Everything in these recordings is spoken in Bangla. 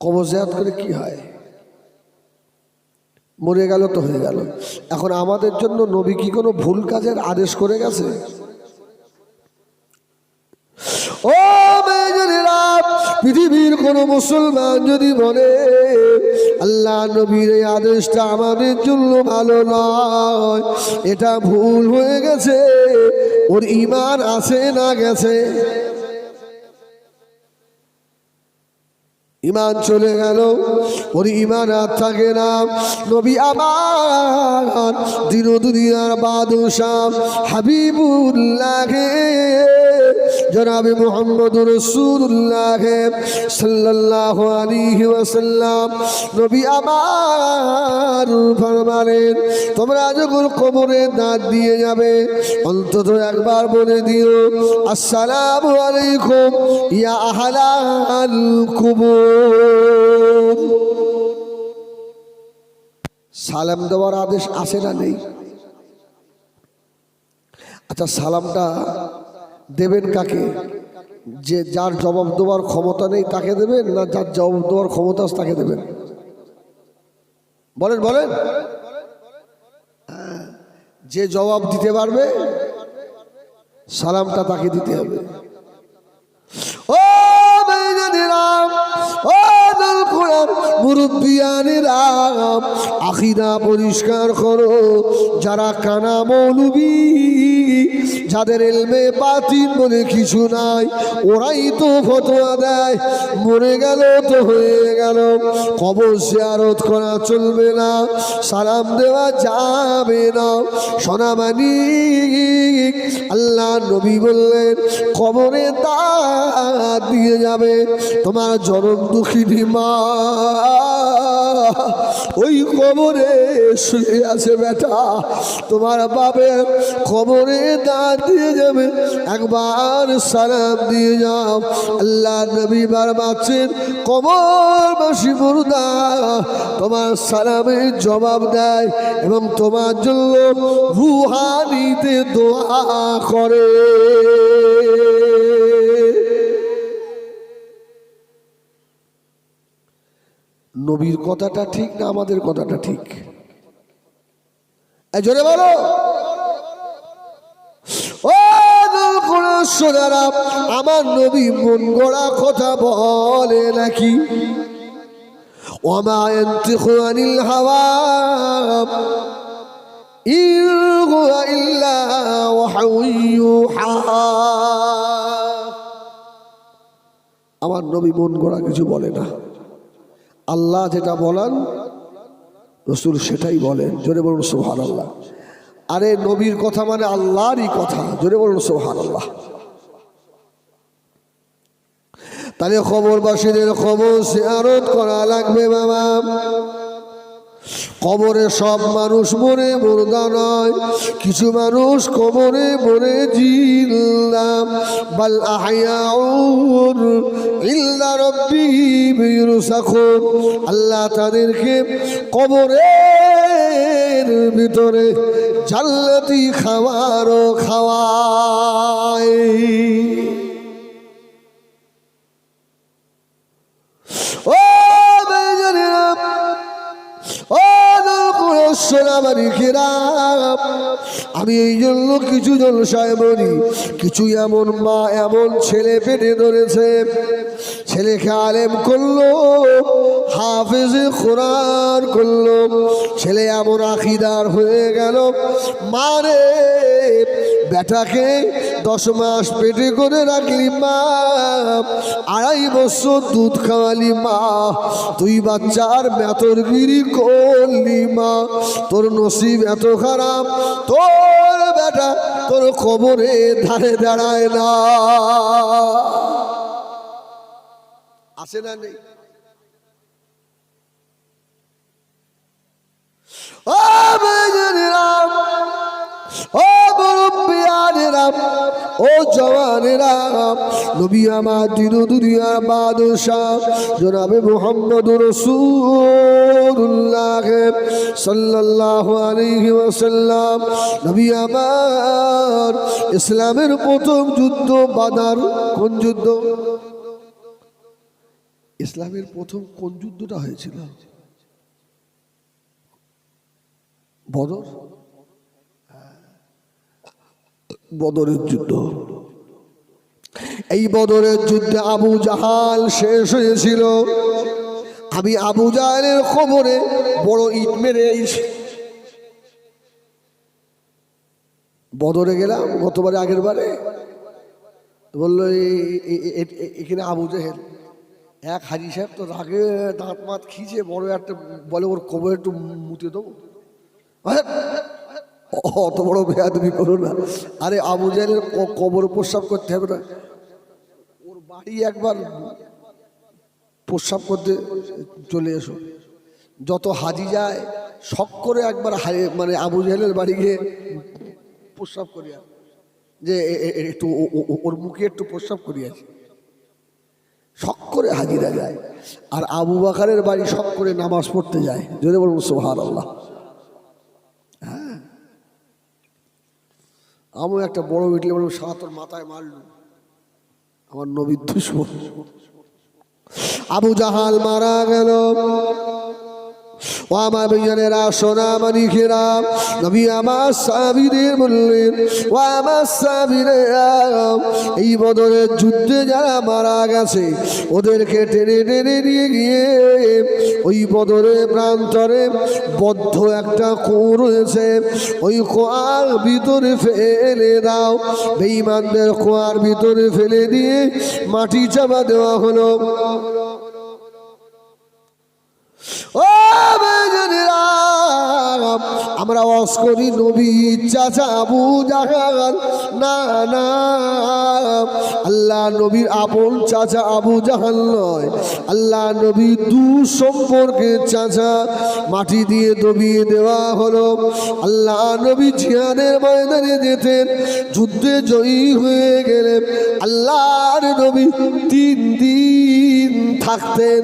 কবজাত করে কি হয়? মরে গেল তো হয়ে গেল। এখন আমাদের জন্য নবী কি কোনো ভুল কাজের আদেশ করে গেছে? ও পৃথিবীর কোন মুসলমান যদি বলে, আল্লাহ নবীর এই আদেশটা আমাদের জন্য ভালো নয়, এটা ভুল হয়ে গেছে, ওর ইমান আছে না গেছে? ইমান চলে গেল ওর ইমান আর থাকে না। নবী আবার দিন দুনিয়ার বাদশাহ হাবিবুল্লাহ জনাবে মোহাম্মদ রসুল্লাহ সাল্লাল্লাহু আলাইহি ওয়াসাল্লাম। নবী আমার ফরমানেন তোমরা যখন কবরে দাঁত দিয়ে যাবে, অন্তত একবার বলে দিও, আসসালামু আলাইকুম, ইয়া আহলাল কুবুর। সালাম দেওয়ার আদেশ আছে না নেই? আচ্ছা সালামটা দেবেন কাকে? যে যার জবাব দেওয়ার ক্ষমতা নেই তাকে দেবেন না যার জবাব দেওয়ার ক্ষমতা আছে তাকে দেবেন? বলেন বলেন। হ্যাঁ, যে জবাব দিতে পারবে সালামটা তাকে দিতে হবে। কোরআন মুরব্বিয়ানিরাম আখিদা পরিষ্কার করো। যারা কানা মৌলবী, যাদের এলমে বাতিন বলে কিছু নাই, ওরাই তো ফতোয়া দেয়। মরে গেল তো হয়ে গেল। কবর জিয়ারত করা চলবে না, সালাম দেওয়া যাবে না। সোনামানি, আল্লাহ নবী বললেন, কবরে তা দিয়ে যাবে, তোমার জনম দুঃখিনী মা। ওই কবরে শুয়ে আছে বেটা। তোমার বাপের কবরে দাঁত দিয়ে যাবে। একবার সালাম দিয়ে যাও। আল্লাহ নবী বার বাচ্চেন কবর বাসি মুর্দা, তোমার সালামের জবাব দেয় এবং তোমার জন্য রুহানিতে দোয়া করে। নবীর কথাটা ঠিক না আমাদের কথাটা ঠিক? জোরে বলো। সোনারা, আমার নবী মন গড়া কথা বলে নাকি? ওমা আনিল হাওয়া ইল্লা আমার নবী মন গড়া কিছু বলে না। আল্লাহ যেটা বলেন, রসুল সেটাই বলেন। জোরে বলুন সোহান আল্লাহ আরে নবীর কথা মানে আল্লাহরই কথা। জোরে বলুন সোহান আল্লাহ তাহলে খবরবাসীদের খবর শেয়ারত করা লাগবে, বাবা। কবরে সব মানুষ মরে, মুর্দা নয়। কিছু মানুষ কবরে মরে জিল্লাম বাল আহায়াউর ইল্লা রব্বিহিম ইউরসাখুন আল্লাহ তাদেরকে কবরের ভিতরে জান্নাতি খাওয়ারও খাওয়ায়। আমি এই জন্য কিছু জলসায় বলি, কিছু এমন মা, এমন ছেলে পেটে ধরেছে, ছেলেকে আলেম করল, হাফেজে কোরআন করল, ছেলে এমন আখিদার হয়ে গেল মারে বেটাকে দশ মাস পেটে করে রাখলি মা। আড়াই বছর দুধ খাওয়ালি মা। তুই বাচ্চার বেতরগিরি করলি মা। তোর নসিব এত খারাপ, তোর বেটা তোর খবরে ধারে দাঁড়ায় না। আছে না নেই। ও বেজনিরাম ও জওয়ানেরাম নবী আমার দিন দুনিয়ার বাদশাহ, জনাবে মোহাম্মদ রসুল্লাহ সাল্লাল্লাহু আলাইহি ওয়াসাল্লাম। নবী আমার ইসলামের প্রথম যুদ্ধ বাদার কোন যুদ্ধ? ইসলামের প্রথম কোন যুদ্ধটা হয়েছিল? বদর। বদরের যুদ্ধ। এই বদরের যুদ্ধে আবু জাহাল শেষ হয়েছিল। আমি আবু জাহালের খবরে বড় ইট মেরে বদরে গেলাম গতবারে আগের বারে। বলল এখানে আবু জাহেল। এক হাজি সাহেব তো রাগে দাঁত মাত খিচে বড় একটা বলে ওর কবর একটু মুতে দেবো। আরে, অত বড় বেয়া তুমি করো না। আরে আবু জাহেলের কবর প্রস্রাব করতে হবে না। ওর বাড়ি একবার প্রস্রাব করতে চলে এসো। যত হাজি যায় শখ করে একবার মানে আবু জাহেলের বাড়ি গিয়ে প্রস্রাব করি যে একটু ওর মুখে একটু প্রস্রাব করি আছে। শখ করে হাজিরা যায়। আর আবু বাকারের বাড়ি শখ করে নামাজ পড়তে যায়। যদি বলুন সোহার আল্লাহ আমিও একটা বড় উঠলে বলব সারা তোর মাথায় মারল আমার নবী দুশ্মন। আবু জাহাল মারা গেল। ও আমার ভাইয়ানেরা সোনা মানিকেরা নবী আমার সাবিদের বললেন, ও আমার সাবিরেরা এই বদরের যুদ্ধে যারা মারা গেছে, ওদেরকে টেনে টেনে নিয়ে গিয়ে ওই বদরের প্রান্তরে বদ্ধ একটা কুয়ো রয়েছে। ওই কুয়ার ভিতরে ফেলে দাও। বেঈমানদের কুয়ার ভিতরে ফেলে দিয়ে মাটি চাপা দেওয়া হলো। ও আমরা ওয়াজ করি নবী চাচা আবু জাহাল, না না। আল্লাহ নবীর আপন চাচা আবু জাহাল নয়। আল্লাহ নবী দু সম্পর্কে চাচা মাটি দিয়ে দবিয়ে দেওয়া হলো। আল্লাহ নবী জিহাদের ময়দানে যেতেন যুদ্ধে জয়ী হয়ে গেলেন। আল্লাহর নবী তিন দিন থাকতেন।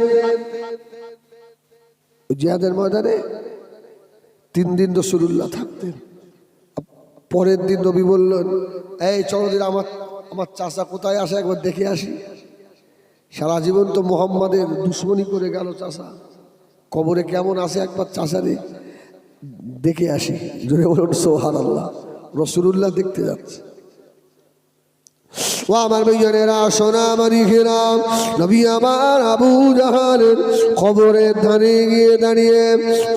জিহাদের ময়দানে তিন দিন রসুল্লাহ থাকতেন। পরের দিন নবী বললেন, এই চলো দিন আমার আমার চাষা কোথায় আসে একবার দেখে আসি। সারা জীবন তো মোহাম্মদের দুশ্মনী করে গেল চাষা কবরে কেমন আসে একবার চাষারে দেখে আসি। জোরে বলুন সোহান আল্লাহ রসুল্লাহ দেখতে যাচ্ছে। ও আমার ভাইয়ানেরা সোনা মানিকেরা নবী আমার আবু জাহানের খবরের ধানে গিয়ে দাঁড়িয়ে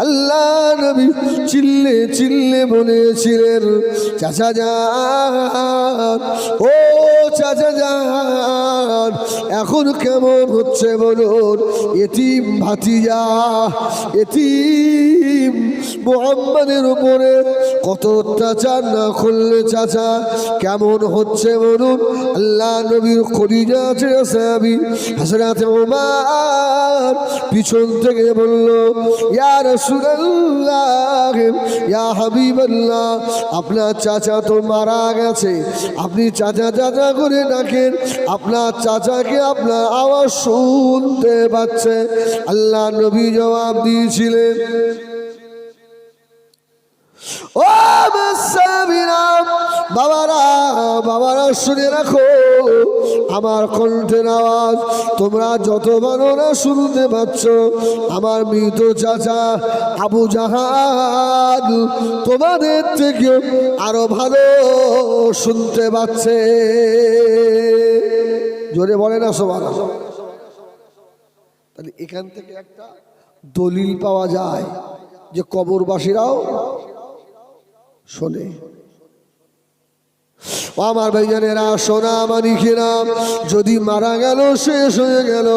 আল্লাহ নবী চিল্লে চিল্লে বলেছিলেন, চাচা যান ও চাচা যান এখন কেমন হচ্ছে বলুন? এতিম ভাতিজা, এতিম মোহাম্মদের উপরে কত অত্যাচার না করলে চাচা, কেমন হচ্ছে বলুন? আল্লাহ নবীর খরিজা আছে সাহাবি হাসরাতে ওমার পিছন থেকে বলল, ইয়া রাসূলুল্লাহ, ইয়া হাবিবাল্লাহ, আপনার চাচা তো মারা গেছে। আপনি চাচা চাচা করে ডাকেন, আপনার চাচাকে আপনার আওয়াজ শুনতে পাচ্ছে। আল্লাহ নবী জবাব দিয়েছিলেন ও বাবারা বাবারা, শুনে রাখো, আমার কণ্ঠের আওয়াজ তোমরা যত বানরা শুনতে পাচ্ছ, আমার মৃত চাচা আবু জাহান তোমাদের থেকে আরও ভালো শুনতে পাচ্ছে। জোরে বলে না সবার তাহলে এখান থেকে একটা দলিল পাওয়া যায় যে কবরবাসীরাও শোনে। আমার ভাইজানেরা সোনা মানিকেরা যদি মারা গেল, শেষ হয়ে গেল।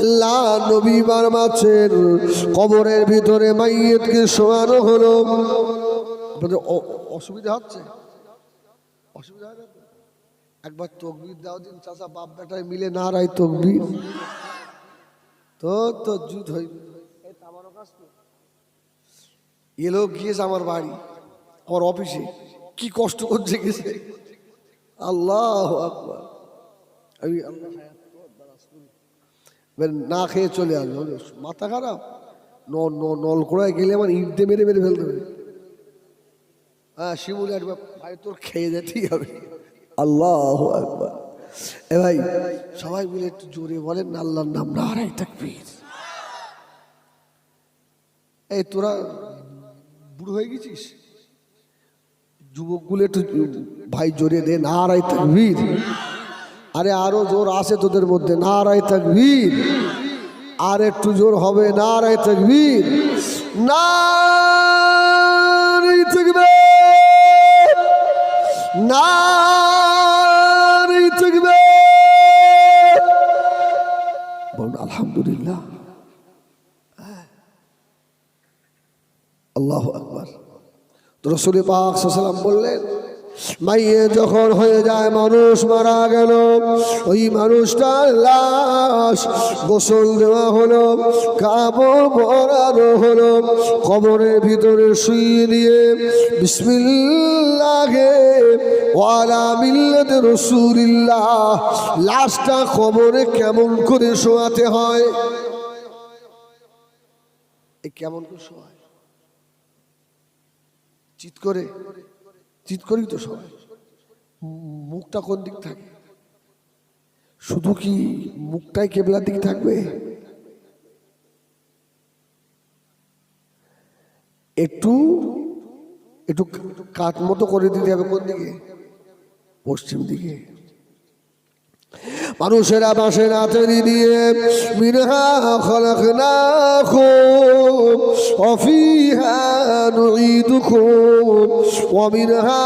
আল্লাহ নবী বার মাছেন কবরের ভিতরে মাইয়েতকে শোয়ানো হলো। আপনাদের অসুবিধা হচ্ছে? অসুবিধা না একবার তকবির দাও দিন চাষা বাপ বেটায় মিলে না রায় তকবির। তো তো জুত হই এলো গিয়েছে আমার বাড়ি। আমার অফিসে কি কষ্ট করছে গেছে। আল্লাহ আকবার। আমি না খেয়ে চলে আসবে মাথা খারাপ? নলকোড়ায় গেলে আমার ইট দিয়ে মেরে মেরে ফেলতে হবে। হ্যাঁ শিমুল একবার ভাই, তোর খেয়ে যায় ঠিক হবে আল্লাহ একবার এ ভাই, সবাই মিলে একটু জোরে বলেন আল্লাহর নাম না হারাই তাকবীর। এই, তোরা বুড়ো হয়ে গেছিস? যুবকগুলো একটু, ভাই জোরে দে না হারাই তাকবীর। আরে আরও জোর আছে তোদের মধ্যে না হারাই তাকবীর। আর একটু জোর হবে না হারাই তাকবীর। না নারী থাকবে আলহামদুলিল্লাহ। আল্লাহ রসুল পাক বললেন, মাইয়ে যখন হয়ে যায় মানুষ মারা গেল, ওই মানুষটার লাশ গোসল দেওয়া হলো, কাপড় পরানো হলো, কবরের ভিতরে শুয়ে দিয়ে বিসমিল্লাহে ওয়ালা মিল্লাতে রসুলিল্লাহ, লাশটা কবরে কেমন করে শোয়াতে হয়? কেমন করে শোয়ায়? চিৎ করে, চিৎ করি তো সবাই। মুখটা কোন দিক থাকে? শুধু কি মুখটাই কেবলার দিক থাকবে? একটু একটু কাত মতো করে দিতে হবে কোন দিকে? পশ্চিম দিকে। মানুষেরা বাসে নাচেরি দিয়ে মিনহা খলক না খুব অফিহা দুঃখ অমিনহা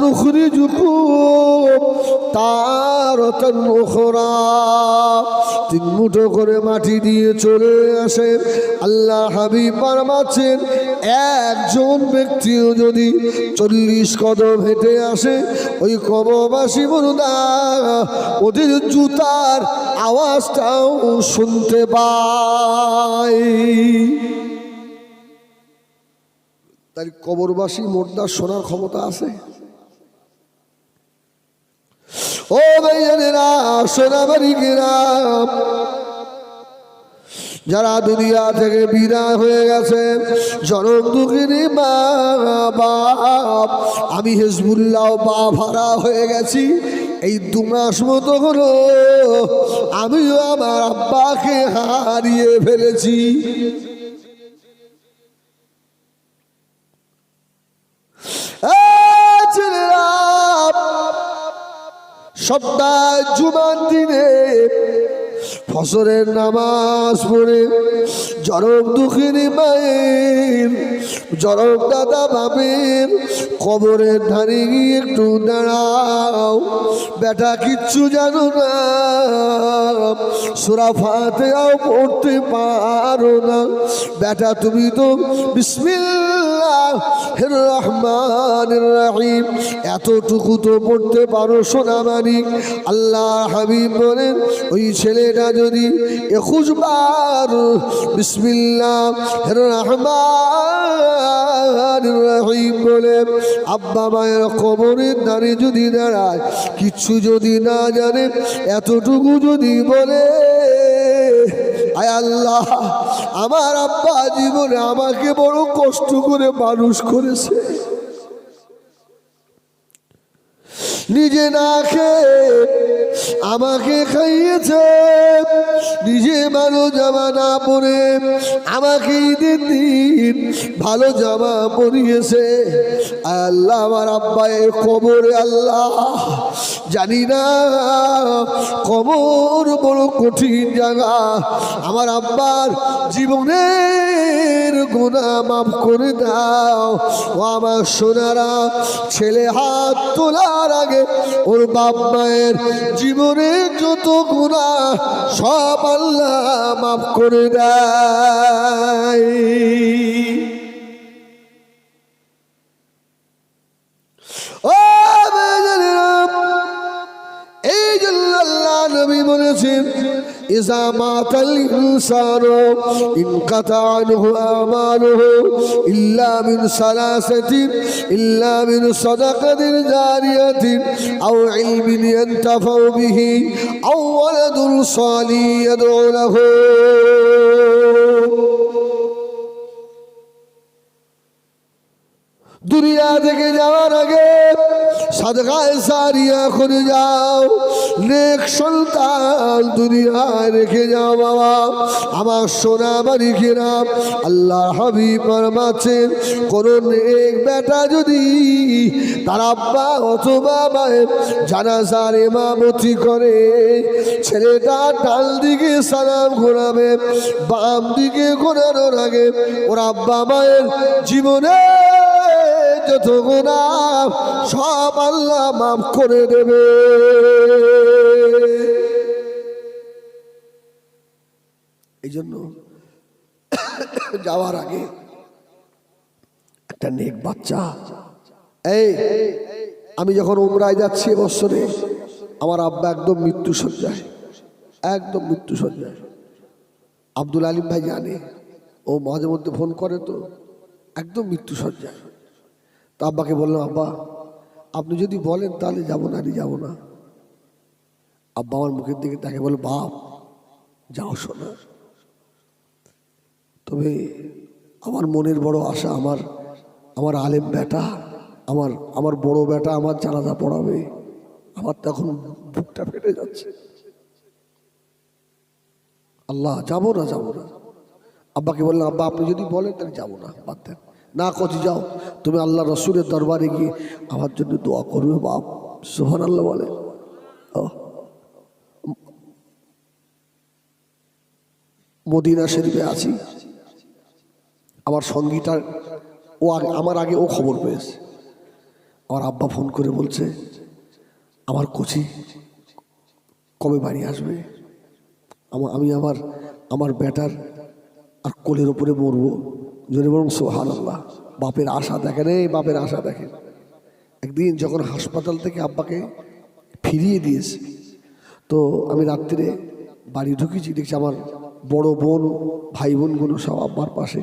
নুখরি নুখরিজুকুম। তারতন মুখরা তিন মুঠো করে মাটি দিয়ে চলে আসেন আল্লাহ হাবিব পারমাচ্ছেন একজন ব্যক্তিও যদি চল্লিশ কদম হেঁটে আসে, ওই কববাসী বরুদা ওদের জুতার আওয়াজটাও শুনতে পায় তাই কবরবাসী মোর্দা শোনার ক্ষমতা আছে? ও ভাইয়ানেরা সোনাবাড়ি গ্রাম যারা দুনিয়া থেকে বিদায় হয়ে গেছে জনম দুঃখিনী মা, বাপ, আমি হেজবুল্লাহ বা ভাড়া হয়ে গেছি, এই দু মাস মতো হলো আমিও আমার আব্বাকে হারিয়ে ফেলেছি। সপ্তাহ জুমার দিনে ফসরের নামাজ পড়ে জরক দুঃখিনী মায়ের জরক দাদা বাবের কবরের ধারে গিয়ে একটু দাঁড়াও। বেটা কিচ্ছু জানো না, সুরা ফাতেও পড়তে পারো না। বেটা তুমি তো বিসমিল্লাহ রহমান রাহিম এতটুকু তো পড়তে পারো সোনা মানিক আল্লাহ হাবিব বলেন, ওই ছেলেটা যদি একুশ বার বিসমিল্লাহ রহমান রহিম বলে, আব্বা মায়ের কবরের দ্বারে যদি দাঁড়ায়, কিচ্ছু যদি না জানে, এতটুকু যদি বলে আয় আল্লাহ আমার আব্বা জীবনে আমাকে বড় কষ্ট করে মানুষ করেছে। নিজে না খেয়ে আমাকে খাইয়েছে। নিজে ভালো জামা না পরে আমাকে ঈদের দিন ভালো জামা পরিয়েছে। আল্লাহ আমার আব্বায়ের কবরে আল্লাহ, জানি না কবর বড় কঠিন জায়গা। আমার আব্বার জীবনের গুণা মাফ করে দাও। ও আমার সোনারা, ছেলে হাত তোলার আগে ওর বাপ মায়ের জীবনে যত গুণা, সব আল্লাহ মাফ করে দেয়। এই জন্য আল্লাহ নবী বলেছেন إذا مات الإنسان انقطع عنه أعماله إلا من ثلاثة إلا من صدقة جارية أو علم ينتفع به أو ولد صالح يدعو له. দুনিয়া থেকে যাওয়ার আগে সাদগায় সারিয়া করে যাও। নেক সন্তান দুনিয়ায় রেখে যাও বাবা। আমার সোনা বাড়ি খেরাম আল্লাহ হাবিব ফরমাচ্ছেন, কোন নেক বেটা যদি তার আব্বা অথবা মায়ের জানাজার ইমামতি করে, ছেলেটা ডাল দিকে সালাম ঘোরাবে, বাম দিকে ঘোরানোর আগে ওর আব্বা মায়ের জীবনে যত গুণা সব আল্লাহ মাফ করে দেবে। এই জন্য যাওয়ার আগে একটা নেক বাচ্চা। এই, আমি যখন উমরায় যাচ্ছি বছরে আমার আব্বা একদম মৃত্যু সজ্জায় একদম মৃত্যু সজ্জায় আব্দুল আলিম ভাই জানে, ও মাঝে মধ্যে ফোন করে তো, একদম মৃত্যু সজ্জায় তো আব্বাকে বললাম, আব্বা, আপনি যদি বলেন তাহলে যাব না, আমি যাব না। আব্বা আমার মুখের দিকে তাকে বলে বাপ, যাও শোনা তবে আমার মনের বড় আশা, আমার আমার আলেম বেটা আমার আমার বড় বেটা আমার জানাজা পড়াবে। আমার তখন বুকটা ফেটে যাচ্ছে। আল্লাহ, যাব না যাব না। আব্বাকে বললাম, আব্বা, আপনি যদি বলেন তাহলে যাব না, বাদ দেন। না কচি যাও। তুমি আল্লাহ রসুলের দরবারে গিয়ে আমার জন্য দোয়া করবে, বাপ। সোহান আল্লাহ বলে। ও। মদিনা শরীফে আছি। আমার সঙ্গীটার, ও আগে, আমার আগে ও খবর পেয়েছে। আমার আব্বা ফোন করে বলছে, আমার কোচি কবে বাড়ি আসবে? আমি আমার আমার ব্যাটার আর কোলের ওপরে মরবো। জোরে বরং সোহান আল্লাহ বাপের আশা দেখেন এই বাপের আশা দেখেন একদিন যখন হাসপাতাল থেকে আব্বাকে ফিরিয়ে দিয়েছে, তো আমি রাত্রিরে বাড়ি ঢুকেছি, দেখছি আমার বড় বোন ভাই বোনগুলো সব আব্বার পাশে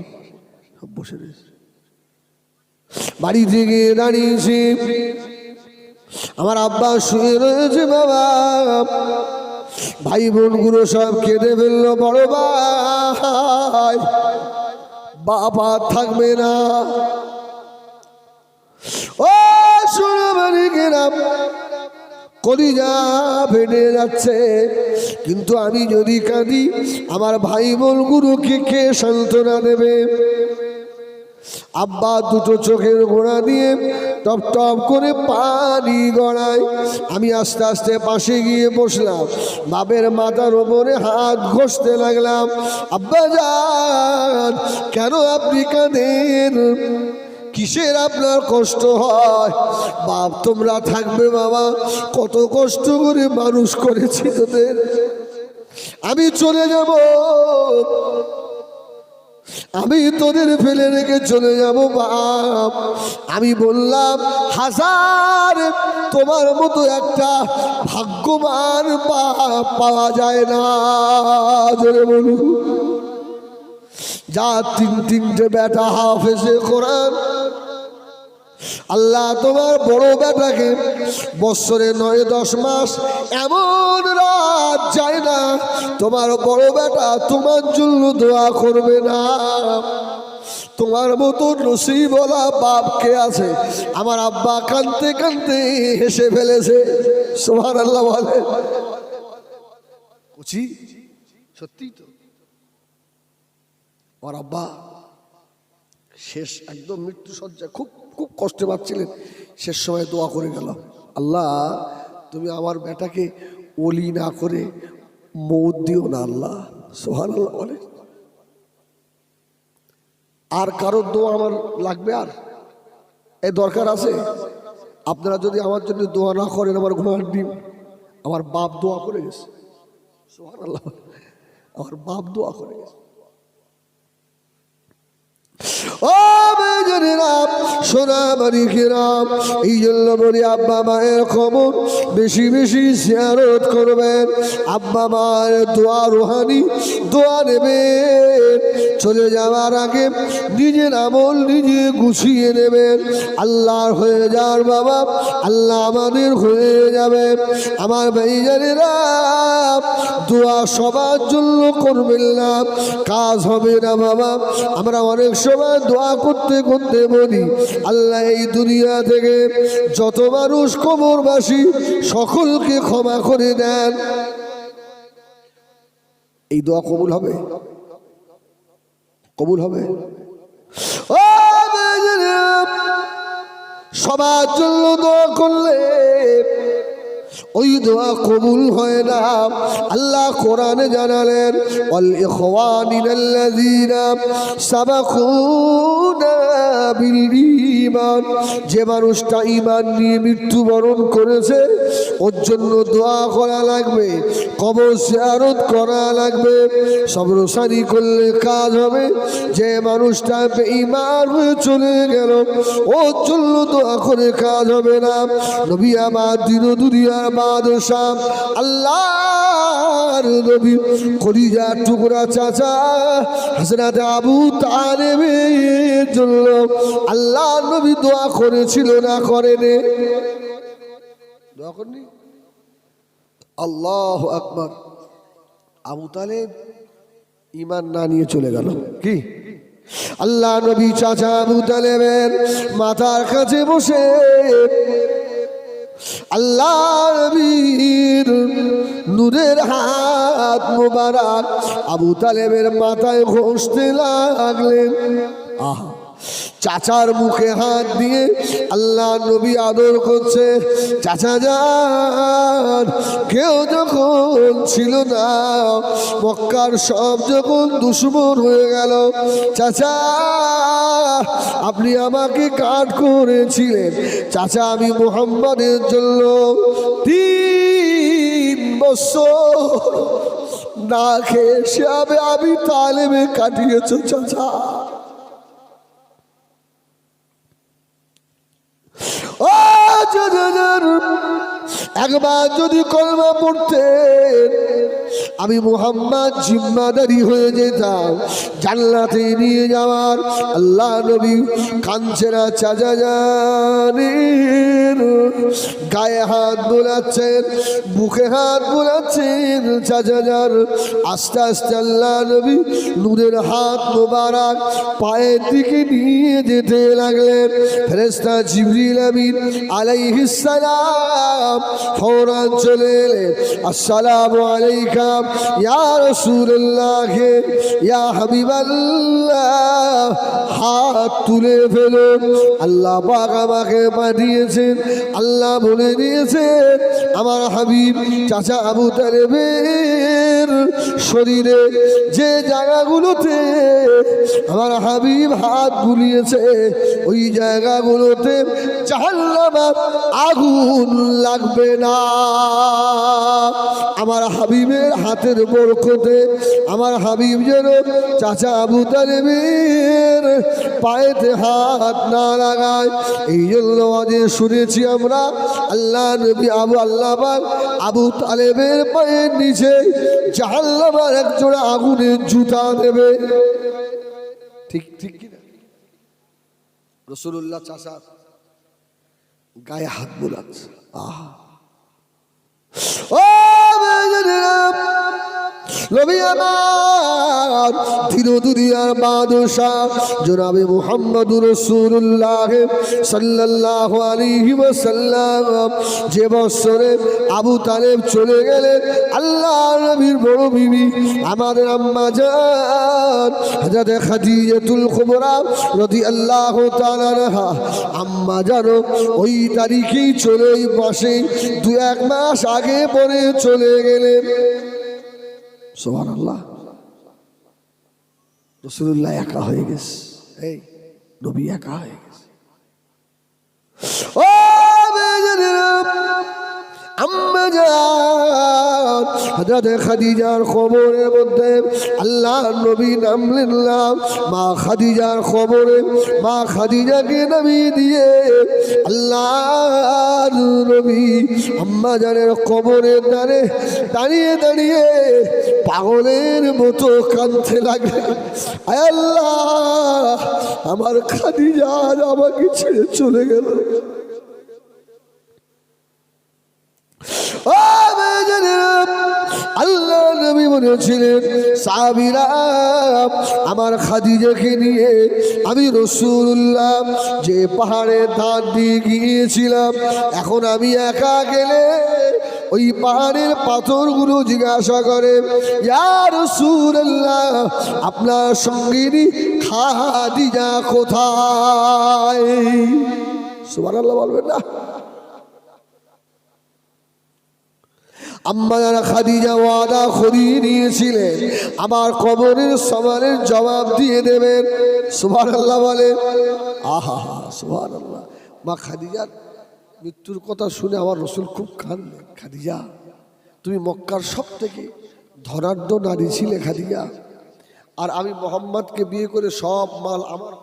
সব বসে রয়েছে। বাড়ি থেকে দাঁড়িয়েছি। আমার আব্বা শুয়ে রয়েছে, বাবা। ভাই বোনগুলো সব কেঁদে ফেলল, বড় ভাই। বাবা থাকবে না। ও বাড়ি গেলাম। কলিজা ফেটে যাচ্ছে। কিন্তু আমি যদি কাঁদি, আমার ভাই বোন গুরুকে কে সান্ত্বনা দেবে? আব্বা দুটো চোখের গোড়া দিয়ে টপ টপ করে পানি গড়ায় আমি আস্তে আস্তে পাশে গিয়ে বসলাম। বাপের মাথার ওপরে হাত ঘষতে লাগলাম। আব্বা যান কেন আপনি কাঁদেন? কিসের আপনার কষ্ট হয়? বাপ, তোমরা থাকবে বাবা। কত কষ্ট করে মানুষ করেছি তোদের। আমি চলে যাব। আমি তোদের ফেলে রেখে চলে যাব, বাপ। আমি বললাম, হাজার, তোমার মতো একটা ভাগ্যবান বাপ পাওয়া যায় না। জোরে বলুন। যা তিন তিনটে বেটা হাফেজে কোরআন আল্লাহ তোমার বড় বেটাকে বৎসরে নয়, দশ মাস এমন রাত যায় না। তোমার বড় বেটা তোমার জন্য দোয়া করবে না। তোমার মতো নসিবলা বাপ কে আছে? আমার আব্বা কানতে কানতে হেসে ফেলেছে। সোহার আল্লাহ বলে। কুচি? সত্যি তো। আমার আব্বা শেষ, একদম মৃত্যু সজ্জা খুব খুব কষ্টে পাচ্ছিলেন শেষ সময় দোয়া করে গেল, আল্লাহ, তুমি আমার বেটাকে ওলি না করে মৌদ দিও না আল্লাহ। সোহান আল্লাহ বলে। আর কারোর দোয়া আমার লাগবে আর? এ দরকার আছে? আপনারা যদি আমার জন্য দোয়া না করেন, আমার ঘোড়ার ডিম আমার বাপ দোয়া করে গেছে। সোহান আল্লাহ আমার বাপ দোয়া করে গেছে। এই জন্য বলি আব্বা মায়ের খবর, বেশি বেশি করবেন। আব্বা মায়ের দোয়া রুহানি, দোয়া নেবেন। চলে যাওয়ার আগে নিজের আমল নিজে গুছিয়ে নেবেন। আল্লাহর হয়ে যাওয়ার বাবা, আল্লাহ আমাদের হয়ে যাবে আমার ভাইজানেরা, দোয়া সবার জন্য করবেন না, কাজ হবে না বাবা। আমরা অনেক সময় দোয়া করতে করতে বলি, আল্লাহ এই দুনিয়া থেকে যত মানুষ কবরবাসী সকলকে ক্ষমা করে দেন। এই দোয়া কবুল হবে? কবুল হবে? সবার জন্য দোয়া করলে ওই দোয়া কবুল হয় না। আল্লাহ কোরআনে জানালেন অল ইখওয়ানিনাল্লাযীনা যে মানুষটা ঈমান নিয়ে মৃত্যুবরণ করেছে, ওর জন্য দোয়া করা লাগবে, কবর জিয়ারত করা লাগবে সবরসানি করলে কাজ হবে। যে মানুষটা বেঈমান হয়ে চলে গেল, ওর জন্য দোয়া করে কাজ হবে না। নবী আমার দিন দুনিয়ার আল্লাহর কলিজা টুকরা চাচা আবু তালেবের জন্য আল্লাহ দোয়া করেছিল না করেনি? দোয়া আল্লাহ আকবার। আবু তালেব ইমান না নিয়ে চলে গেল। কি? আল্লাহ নবী চাচা আবু তালেবের মাথার কাছে বসে আল্লাহ নবীর নূরের হাত মোবারক। আবু তালেবের মাথায় ঘষতে লাগলেন আহা। চাচার মুখে হাত দিয়ে আল্লাহ নবী আদর করছে। চাচা যান, কেউ যখন ছিল না, মক্কার সব যখন দুশ্মন হয়ে গেল। চাচা, আপনি আমাকে কাট করেছিলেন। চাচা, আমি মোহাম্মদের জন্য তিন বছর না খেয়ে সে আমি তালেমে কাটিয়েছ, চাচা ও জনগণ, একবার যদি কলমা পড়তেন আমি মোহাম্মদ জিম্মাদারি হয়ে যেতাম, জান্নাতে নিয়ে যাওয়ার। আল্লাহ নবী কাঞ্চেরা জানের গায়ে হাত বোলাচ্ছেন, বুকে হাত বোলাচ্ছেন চাচা যান আস্তে আস্তে আল্লাহ নবী নূরের হাত মোবারক পায়ের দিকে নিয়ে যেতে লাগলেন। ফেরেস্তা জিবরিল আমিন আলাইহিস সালাম ফৌরান চলে এলেন। আসসালামু হাত তুলে আল্লাহ আমাকে পাঠিয়েছেন, আল্লাহ বলে দিয়েছেন, আমার হাবিব চাচা আবু তালেবের শরীরে যে জায়গাগুলোতে আমার হাবিব হাত বুলিয়েছে, ওই জায়গাগুলোতে জাহান্নামার আগুন লাগবে না। আমার হাবিবের হাতের বরকতে আমার হাবিব যেন চাচা আবু তালেবের পায়েতে হাত না লাগায়। এই জন্য আজে শুনেছি আমরা আল্লাহ নবী আবু আল্লাহ আবু তালেবের পায়ের নিচে জাহান্নামার এক জোড়া আগুনের জুতা দেবে। ঠিক ঠিক কিনা? রসুল্লাহ চাষা গায়ে হাত বোলাচ্ছে। আহা। নবী আমার দিন দুনিয়ার বাদশাহ, জনাবে মুহাম্মদুর রাসূলুল্লাহ সাল্লাল্লাহু আলাইহি ওয়াসাল্লাম। যে বছরে আবু তালেব চলে গেলেন আল্লাহ নবীর বড় বিবি, আমাদের আম্মা জান, হযরত খাদিজাতুল কুবরা রাদিয়াল্লাহু তাআলা আনহা। আম্মা জানো ওই তারিখেই চলে বসে দু এক মাস আগে পরে চলে গেলেন। সোহান আল্লাহ রসুল্লাহ একা হয়ে গেছে। এই নবী একা হয়ে গেছে। ও আম্মা যান হযরত খাদিজার খবরের মধ্যে আল্লাহ নবী মা খাদিজার খবরে মা খাদিজাকে দিয়ে আল্লাহ দাঁড়িয়ে দাঁড়িয়ে পাগলের মতো কাঁদতে লাগে আল্লাহ, আমার খাদিজা আজ আমাকে ছেড়ে চলে গেল ও মেয়েজানেরা, আল্লাহ নবী বলেছিলেন সাবিরা আমার খাদিজাকে নিয়ে আমি রসুল রসুল্লাহ যে পাহাড়ের ধার দিয়ে গিয়েছিলাম, এখন আমি একা গেলে ওই পাহাড়ের পাথরগুলো জিজ্ঞাসা করে ইয়ার রসুল্লাহ আপনার সঙ্গিনী খাদিজা কোথায়? সুবান আল্লাহ বলবেন না। আম্মা খাদিজা ওয়াদা খরিয়ে নিয়েছিলেন, আমার কবরের সমানের জবাব দিয়ে দেবেন। সুভান আল্লাহ বলে, আহা হা সুভান আল্লাহ মা খাদিজার মৃত্যুর কথা শুনে আমার রসুল খুব কাঁদলেন। খাদিজা, তুমি মক্কার সব থেকে ধনাঢ্য নারী ছিলে খাদিজা। আর আমি মোহাম্মদকে বিয়ে করে সব মাল আমার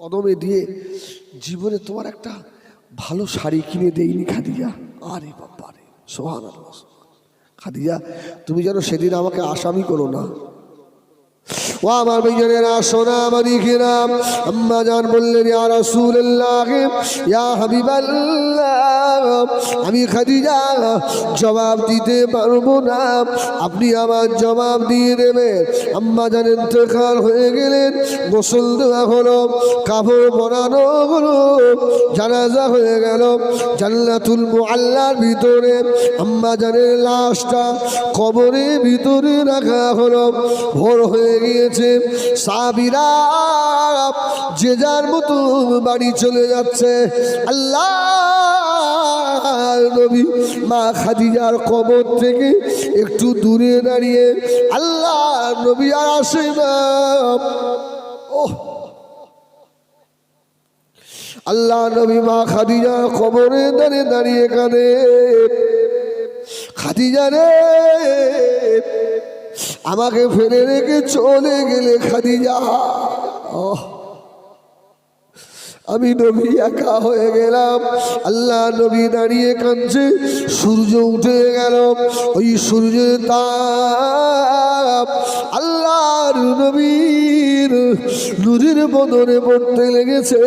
কদমে দিয়ে জীবনে তোমার একটা ভালো শাড়ি কিনে দেইনি খাদিজা। আরে বাবা রে সোহান আল্লাহ খাদিজা তুমি যেন সেদিন আমাকে আসামি করো না। ও আমার ভাইজানেরা সোনা আমারই কিরাম আম্মা জান বললেন, ইয়া রাসূলুল্লাহ, ইয়া হাবিবাল্লাহ, আমি খাদিজা, জবাব দিতে পারব না। আপনি আমার জবাব দিয়ে দেবেন। আম্মা জান ইন্তেকাল হয়ে গেলেন, গোসল দেওয়া হলো, কাপড় পরানো হলো, জানাজা হয়ে গেল, জান্নাতুল মুআল্লার ভিতরে আম্মা জানের লাশটা কবরের ভিতরে রাখা হলো, ভোর হয়ে গিয়েছে সাবিরা, যে যার মতো বাড়ি চলে যাচ্ছে। আল্লাহ, নবী মা খাদিজার কবর থেকে একটু দূরে দাঁড়িয়ে আল্লাহ, নবী আর আসে না। আল্লাহ, নবী মা খাদিজা কবরে দাঁড়িয়ে দাঁড়িয়ে কাঁদে। খাদিজা রে আমাকে ফেলে রেখে চলে গেলে খাদিজা। ওহ আমি নবী একা হয়ে গেলাম। আল্লাহ নবী দাঁড়িয়ে কাঁদছে, সূর্য উঠে গেল। ওই সূর্যের তাপ আল্লাহর নবীর নদীর বদনে পড়তে লেগেছে।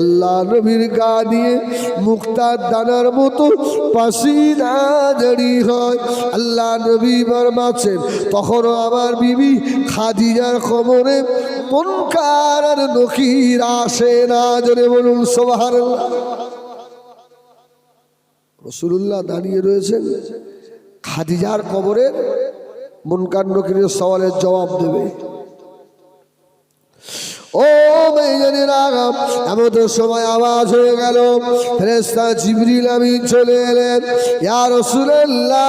আল্লাহ নবীর গা দিয়ে মুক্তার দানার মতো পাশি না জারি হয়। আল্লাহ নবী বাঁচেন তখনও আমার বিবি খাদিজার খবরে মনকার আর নকির আসে না। বলুন সোহার রসুল্লাহ দাঁড়িয়ে রয়েছেন। খাদিজার কবরের মনকার নকিরের সওয়ালের জবাব দেবে। ও এমন সময় আওয়াজ হয়ে গেল। চলে এলেন। ইয়া আপনি।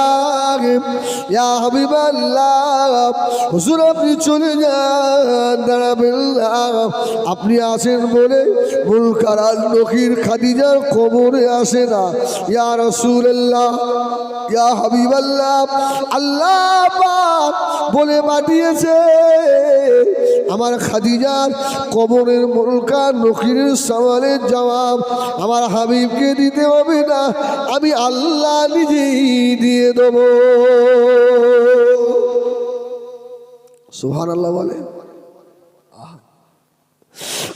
আপনি আসেন বলে মুলকার নকির খাদিজার কবরে আসে না। ইয়া রসুল্লাহ ইয়া হাবিবাল্লাহ, আল্লাহ বলে পাঠিয়েছে। আমার খাদিজার কবরের মুলকা নকিরের সওয়ালের জবাব আমার হাবিবকে দিতে হবে না, আমি আল্লাহ নিজেই দিয়ে দেব সুহান আল্লাহ বলে আহ।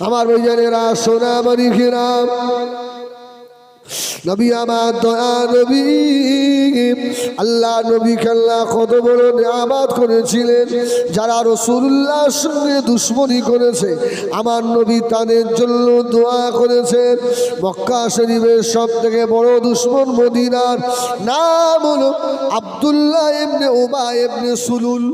আমার বৈজানেরা সোনা মারি ঘিরাম নবী আমার দয়া নবী, আল্লাহ নবী খেল্লা কত বড় নিয়ামাত করেছিলেন, যারা রসুল্লাহর সঙ্গে দুশ্মনী করেছে, আমার নবী তাদের জন্য দোয়া করেছেন মক্কা শরীফের সব থেকে বড় দুশ্মন মদিনার নাম হলো আবদুল্লাহ এমনি ওবা এমনি সুলুল।